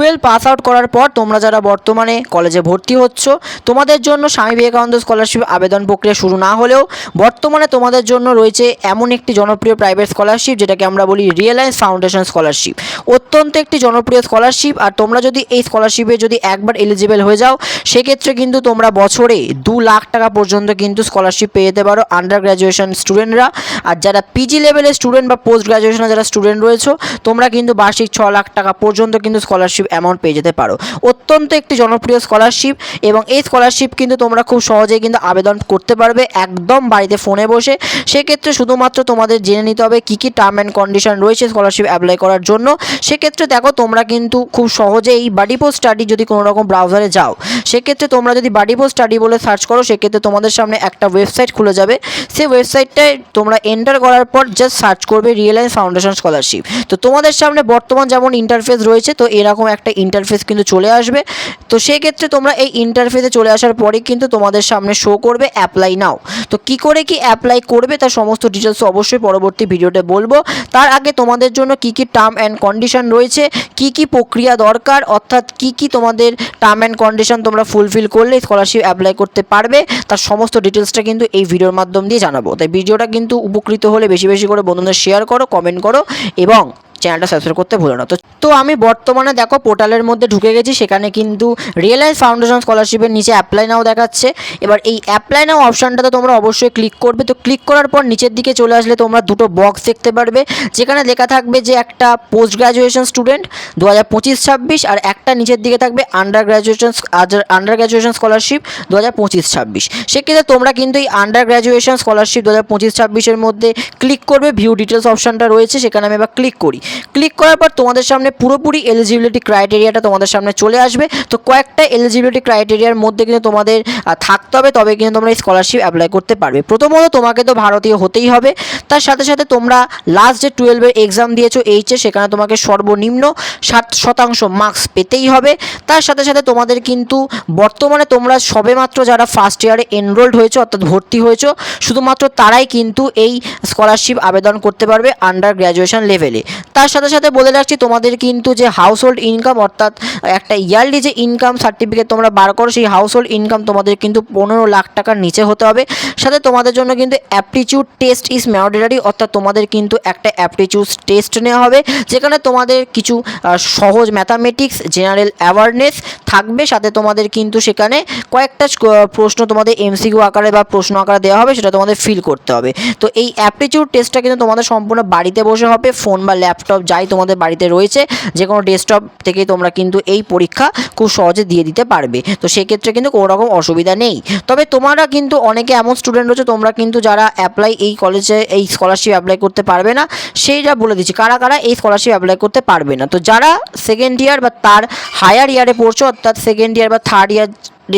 Twelve pass out করার পর তোমরা যারা বর্তমানে কলেজে ভর্তি হচ্ছ, তোমাদের জন্য স্বামী বিবেকানন্দ স্কলারশিপ আবেদন প্রক্রিয়া শুরু না হলেও বর্তমানে তোমাদের জন্য রয়েছে এমন একটি জনপ্রিয় প্রাইভেট স্কলারশিপ যেটাকে আমরা বলি রিয়েলায়েন্স ফাউন্ডেশন স্কলারশিপ অত্যন্ত একটি জনপ্রিয় স্কলারশিপ আর তোমরা যদি এই স্কলারশিপে যদি একবার এলিজিবল হয়ে যাও, সেক্ষেত্রে কিন্তু তোমরা বছরে দু লাখ টাকা পর্যন্ত কিন্তু স্কলারশিপ পেয়ে যেতে পারো আন্ডার গ্র্যাজুয়েশন স্টুডেন্টরা আর যারা পিজি লেভেলের স্টুডেন্ট বা পোস্ট গ্র্যাজুয়েশনে যারা স্টুডেন্ট রয়েছে, তোমরা কিন্তু বার্ষিক ছ লাখ টাকা পর্যন্ত কিন্তু স্কলারশিপ অ্যামাউন্ট পেয়ে যেতে পারো। অত্যন্ত একটি জনপ্রিয় স্কলারশিপ এবং এই স্কলারশিপ কিন্তু তোমরা খুব সহজেই কিন্তু আবেদন করতে পারবে একদম বাড়িতে ফোনে বসে। সেক্ষেত্রে শুধুমাত্র তোমাদের জেনে নিতে হবে কী কী টার্ম অ্যান্ড কন্ডিশন রয়েছে স্কলারশিপ অ্যাপ্লাই করার জন্য। সেক্ষেত্রে দেখো তোমরা কিন্তু খুব সহজেই বাডিপো স্টাডি যদি কোনো রকম ব্রাউজারে যাও, সেক্ষেত্রে তোমরা যদি বাডিপো স্টাডি বলে সার্চ করো, সেক্ষেত্রে তোমাদের সামনে একটা ওয়েবসাইট খুলে যাবে। সেই ওয়েবসাইটটায় তোমরা এন্টার করার পর জাস্ট সার্চ করবে রিয়েলায়েন্স ফাউন্ডেশন স্কলারশিপ তো তোমাদের সামনে বর্তমান যেমন ইন্টারফেস রয়েছে, তো এরকম একটা ইন্টারফেস কিন্তু চলে আসবে। তো সেক্ষেত্রে তোমরা এই ইন্টারফেসে চলে আসার পরেই কিন্তু তোমাদের সামনে শো করবে অ্যাপ্লাই নাও তো কি করে কি অ্যাপ্লাই করবে তার সমস্ত ডিটেলস অবশ্যই পরবর্তী ভিডিওতে বলব। তার আগে তোমাদের জন্য কি কি টার্ম অ্যান্ড কন্ডিশন রয়েছে, কি কি প্রক্রিয়া দরকার, অর্থাৎ কি কি তোমাদের টার্ম অ্যান্ড কন্ডিশন তোমরা ফুলফিল করলে স্কলারশিপ অ্যাপ্লাই করতে পারবে, তার সমস্ত ডিটেলসটা কিন্তু এই ভিডিওর মাধ্যম দিয়ে জানাব। তাই ভিডিওটা কিন্তু উপকৃত হলে বেশি বেশি করে বন্ধুদের শেয়ার করো কমেন্ট করো এবং চ্যানেলটা সাবস্ক্রাইব করতে ভুলো না। তো তো আমি বর্তমানে দেখো পোর্টালের মধ্যে ঢুকে গেছি, সেখানে কিন্তু রিয়েলাইন্স ফাউন্ডেশন স্কলারশিপের নিচে অ্যাপ্লাই নাও দেখাচ্ছে। এবার এই অ্যাপ্লাই নাও অপশানটাতে তোমরা অবশ্যই ক্লিক করবে। তো ক্লিক করার পর নিচের দিকে চলে আসলে তোমরা দুটো বক্স দেখতে পারবে, যেখানে লেখা থাকবে যে একটা পোস্ট গ্রাজুয়েশন স্টুডেন্ট দু হাজার পঁচিশ ছাব্বিশ আর একটা নিচের দিকে থাকবে under graduation under graduation scholarship দু হাজার পঁচিশ ছাব্বিশ। সেক্ষেত্রে তোমরা কিন্তু এই আন্ডার গ্রাজুয়েশন স্কলারশিপ দু হাজার পঁচিশ ছাব্বিশের মধ্যে ক্লিক করবে ভিউ ডিটেলস অপশানটা রয়েছে, সেখানে আমি এবার ক্লিক করি। ক্লিক করার পর তোমাদের সামনে পুরোপুরি এলিজিবিলিটি ক্রাইটেরিয়াটা তোমাদের সামনে চলে আসবে। তো কয়েকটা এলিজিবিলিটি ক্রাইটেরিয়ার মধ্যে কিন্তু তোমাদের থাকতে হবে, তবে কিন্তু তোমরা স্কলারশিপ অ্যাপ্লাই করতে পারবে। প্রথমত তোমাকে তো ভারতীয় হতেই হবে। তার সাথে সাথে তোমরা লাস্ট যে টুয়েলভের এক্সাম দিয়েছ এইচে সেখানে তোমাকে সর্বনিম্ন ষাট শতাংশ মার্কস পেতেই হবে। তার সাথে সাথে তোমাদের কিন্তু বর্তমানে তোমরা সবেমাত্র যারা ফার্স্ট ইয়ারে এনরোল্ড হয়েছো, অর্থাৎ ভর্তি হয়েছো, শুধুমাত্র তারাই কিন্তু এই স্কলারশিপ আবেদন করতে পারবে আন্ডার গ্র্যাজুয়েশন লেভেলে তার সাথে সাথে বলে রাখছি, তোমাদের কিন্তু যে হাউস হোল্ড ইনকাম অর্থাৎ একটা ইয়ারলি যে ইনকাম সার্টিফিকেট তোমরা বার করো, সেই হাউস হোল্ড ইনকাম তোমাদের কিন্তু পনেরো লাখ টাকার নিচে হতে হবে। সাথে তোমাদের জন্য কিন্তু অ্যাপটিচিউড টেস্ট ইজ ম্যান্ডেটারি অর্থাৎ তোমাদের কিন্তু একটা অ্যাপটিচিউড টেস্ট নেওয়া হবে, যেখানে তোমাদের কিছু সহজ ম্যাথামেটিক্স জেনারেল অ্যাওয়ারনেস থাকবে। সাথে তোমাদের কিন্তু সেখানে কয়েকটা প্রশ্ন তোমাদের এমসিকিউ আকারে বা প্রশ্ন আকারে দেওয়া হবে, সেটা তোমাদের ফিল করতে হবে। তো এই অ্যাপটিচিউড টেস্টটা কিন্তু তোমাদের সম্পূর্ণ বাড়িতে বসে হবে ফোন বা ল্যাপটপ যাই তোমাদের বাড়িতে রয়েছে যে কোনো ডেস্কটপ থেকে তোমরা কিন্তু এই পরীক্ষা খুব সহজে দিয়ে দিতে পারবে। তো সেক্ষেত্রে কিন্তু কোনো রকম অসুবিধা নেই। তবে তোমরা কিন্তু অনেকে এমন স্টুডেন্ট রয়েছে, তোমরা কিন্তু যারা অ্যাপ্লাই এই কলেজে এই স্কলারশিপ অ্যাপ্লাই করতে পারবে না সেইটা বলে দিচ্ছি, কারা কারা এই স্কলারশিপ অ্যাপ্লাই করতে পারবে না? তো যারা সেকেন্ড ইয়ার বা তার হায়ার ইয়ারে পড়ছো, অর্থাৎ সেকেন্ড ইয়ার বা থার্ড ইয়ার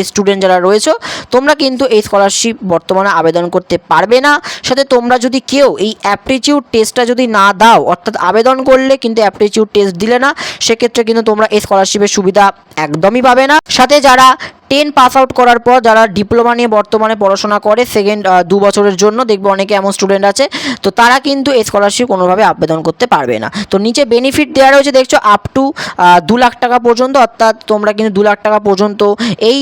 স্টুডেন্ট যারা রয়েছে, তোমরা কিন্তু এই স্কলারশিপ বর্তমানে আবেদন করতে পারবে না। সাথে তোমরা যদি কেউ এই অ্যাপটিচিউড টেস্টটা যদি না দাও, অর্থাৎ আবেদন করলে কিন্তু অ্যাপটিচিউড টেস্ট দিলে না, সেক্ষেত্রে কিন্তু তোমরা এই স্কলারশিপের সুবিধা একদমই পাবে না। সাথে যারা টেন পাস আউট করার পর যারা ডিপ্লোমা নিয়ে বর্তমানে পড়াশোনা করে সেকেন্ড দু বছরের জন্য দেখবে অনেকে এমন স্টুডেন্ট আছে, তো তারা কিন্তু এই স্কলারশিপ কোনোভাবে আবেদন করতে পারবে না। তো নিচে বেনিফিট দেওয়া রয়েছে, দেখছ আপ টু দু লাখ টাকা পর্যন্ত, অর্থাৎ তোমরা কিন্তু দু লাখ টাকা পর্যন্ত এই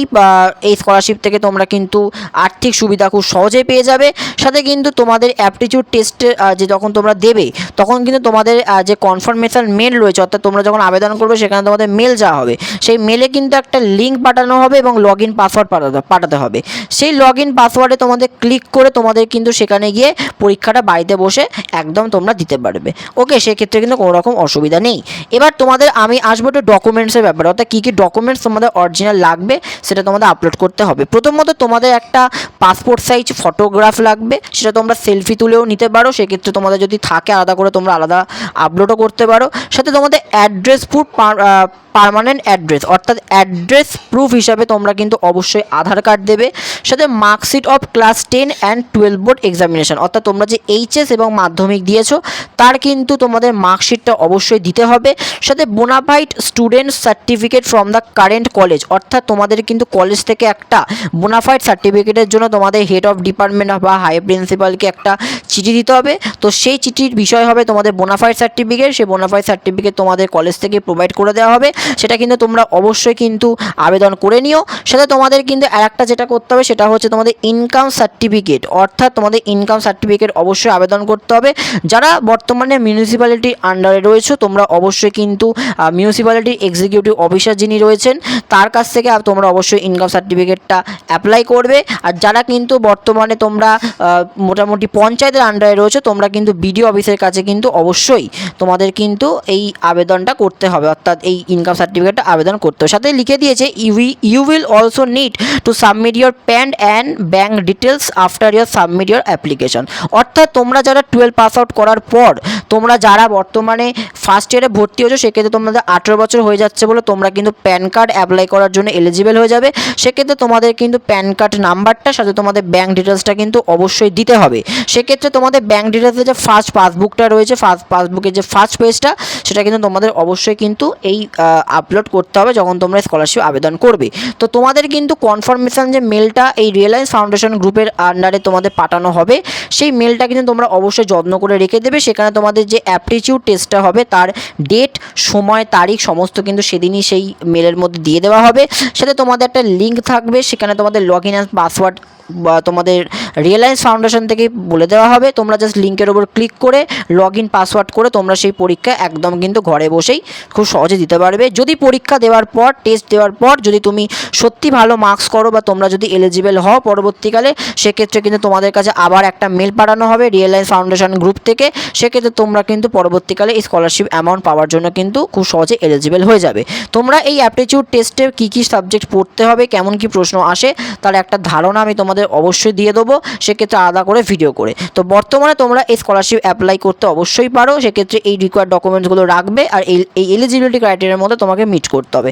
এই স্কলারশিপ থেকে তোমরা কিন্তু আর্থিক সুবিধা খুব সহজেই পেয়ে যাবে। সাথে কিন্তু তোমাদের অ্যাপটিচিউড টেস্টে যে যখন তোমরা দেবে, তখন কিন্তু তোমাদের যে কনফার্মেশন মেল রয়েছে, অর্থাৎ তোমরা যখন আবেদন করবে, সেখানে তোমাদের মেল যাওয়া হবে। সেই মেলে কিন্তু একটা লিঙ্ক পাঠানো হবে এবং লগ ইন পাসওয়ার্ড পাঠাতে হবে। সেই লগ ইন পাসওয়ার্ডে তোমাদের ক্লিক করে তোমাদের কিন্তু সেখানে গিয়ে পরীক্ষাটা বাড়িতে বসে একদম তোমরা দিতে পারবে। ওকে সেক্ষেত্রে কিন্তু কোনো রকম অসুবিধা নেই। এবার তোমাদের আমি আসব একটু ডকুমেন্টসের ব্যাপারে। অর্থাৎ কী কী ডকুমেন্টস তোমাদের অরিজিনাল লাগবে সেটা তোমাদের আপলোড করতে হবে। প্রথমত তোমাদের একটা পাসপোর্ট সাইজ ফটোগ্রাফ লাগবে। সেটা তোমরা সেলফি তুলেও নিতে পারো। সেক্ষেত্রে তোমাদের যদি থাকে আলাদা করে তোমরা আলাদা আপলোডও করতে পারো। সাথে তোমাদের অ্যাড্রেস প্রুফ পারমানেন্ট অ্যাড্রেস অর্থাৎ অ্যাড্রেস প্রুফ হিসাবে তোমরা তোমরা কিন্তু অবশ্যই আধার কার্ড দেবে, সাথে marksheet of class ten and twelve board examination অর্থাৎ তোমরা যে এইচএস এবং মাধ্যমিক দিয়েছ, তার কিন্তু তোমাদের মার্কশিটটা অবশ্যই দিতে হবে, সাথে bonafide student certificate from the current college অর্থাৎ তোমাদের কিন্তু কলেজ থেকে একটা বোনাফাইড সার্টিফিকেটের জন্য তোমাদের হেড অফ ডিপার্টমেন্ট বা হাই প্রিন্সিপালকে একটা চিঠি দিতে হবে। তো সেই চিঠির বিষয় হবে তোমাদের বোনাফাইড সার্টিফিকেট সেই বোনাফাইড সার্টিফিকেট তোমাদের কলেজ থেকে প্রোভাইড করে দেওয়া হবে। সেটা কিন্তু তোমরা অবশ্যই কিন্তু আবেদন করে নিও। সাথে তোমাদের কিন্তু আর একটা যেটা করতে হবে, সেটা হচ্ছে তোমাদের ইনকাম সার্টিফিকেট অর্থাৎ তোমাদের ইনকাম সার্টিফিকেট অবশ্যই আবেদন করতে হবে। যারা বর্তমানে মিউনিসিপ্যালিটির আন্ডারে রয়েছে, তোমরা অবশ্যই কিন্তু মিউনিসিপ্যালিটির এক্সিকিউটিভ অফিসার যিনি রয়েছেন, তার কাছ থেকে তোমরা অবশ্যই ইনকাম সার্টিফিকেটটা অ্যাপ্লাই করবে। আর যারা কিন্তু বর্তমানে তোমরা মোটামুটি পঞ্চায়েতের আন্ডারে রয়েছে, তোমরা কিন্তু বিডিও অফিসের কাছে কিন্তু অবশ্যই তোমাদের কিন্তু এই আবেদনটা করতে হবে, অর্থাৎ এই ইনকাম সার্টিফিকেটটা আবেদন করতে হবে। সাথে লিখে দিয়েছে you you will also need to submit your PAN and bank details after your submit your application অর্থাৎ তোমরা যারা টুয়েলভ পাস আউট করার পর তোমরা যারা বর্তমানে ফার্স্ট ইয়ারে ভর্তি হয়েছো, সেক্ষেত্রে তোমাদের আঠেরো বছর হয়ে যাচ্ছে বলে তোমরা কিন্তু প্যান কার্ড অ্যাপ্লাই করার জন্য এলিজিবল হয়ে যাবে। সেক্ষেত্রে তোমাদের কিন্তু প্যান কার্ড নাম্বারটা সাথে তোমাদের ব্যাঙ্ক ডিটেলসটা কিন্তু অবশ্যই দিতে হবে। সেক্ষেত্রে তোমাদের ব্যাঙ্ক ডিটেলসের যে ফার্স্ট পাসবুকটা রয়েছে ফার্স্ট পাসবুকের যে ফার্স্ট পেজটা সেটা কিন্তু তোমাদের অবশ্যই কিন্তু এই আপলোড করতে হবে যখন তোমরা স্কলারশিপ আবেদন করবে। তো তোমাদের কিন্তু কনফার্মেশন যে মেলটা এই রিয়েলায়েন্স ফাউন্ডেশন গ্রুপের আন্ডারে তোমাদের পাঠানো হবে, সেই মেলটা কিন্তু তোমরা অবশ্যই যত্ন করে রেখে দেবে। সেখানে তোমাদের যে অ্যাপটিটিউড টেস্টটা হবে, তার ডেট সময়, তারিখ সমস্ত কিন্তু সেদিনই সেই মেলের মধ্যে দিয়ে দেওয়া হবে। সাথে তোমাদের একটা লিঙ্ক থাকবে, সেখানে তোমাদের লগ ইন অ্যান্ড পাসওয়ার্ড বা তোমাদের রিয়েলায়েন্স ফাউন্ডেশন থেকে বলে দেওয়া হবে। তোমরা জাস্ট লিঙ্কের ওপর ক্লিক করে লগ ইন পাসওয়ার্ড করে তোমরা সেই পরীক্ষা একদম কিন্তু ঘরে বসেই খুব সহজে দিতে পারবে। যদি পরীক্ষা দেওয়ার পর টেস্ট দেওয়ার পর যদি তুমি সত্যি ভালো মার্কস করো বা তোমরা যদি এলিজিবল হও পরবর্তীকালে, সেক্ষেত্রে কিন্তু তোমাদের কাছে আবার একটা মেল পাঠানো হবে রিয়েলায়েন্স ফাউন্ডেশন গ্রুপ থেকে। সেক্ষেত্রে তোমরা কিন্তু পরবর্তীকালে এই স্কলারশিপ অ্যামাউন্ট পাওয়ার জন্য কিন্তু খুব সহজে এলিজিবল হয়ে যাবে। তোমরা এই অ্যাপটিটিউড টেস্টে কী কী সাবজেক্ট পড়তে হবে, কেমন কি প্রশ্ন আসে, তার একটা ধারণা আমি তোমাদের অবশ্যই দিয়ে দেবো, সেক্ষেত্রে আলাদা করে ভিডিও করে। তো বর্তমানে তোমরা এই স্কলারশিপ অ্যাপ্লাই করতে অবশ্যই পারো, সেক্ষেত্রে এই রিকোয়ার্ড ডকুমেন্টসগুলো রাখবে, আর এই এলিজিবিলিটি ক্রাইটেরিয়ার মধ্যে তোমাকে মিট করতে হবে।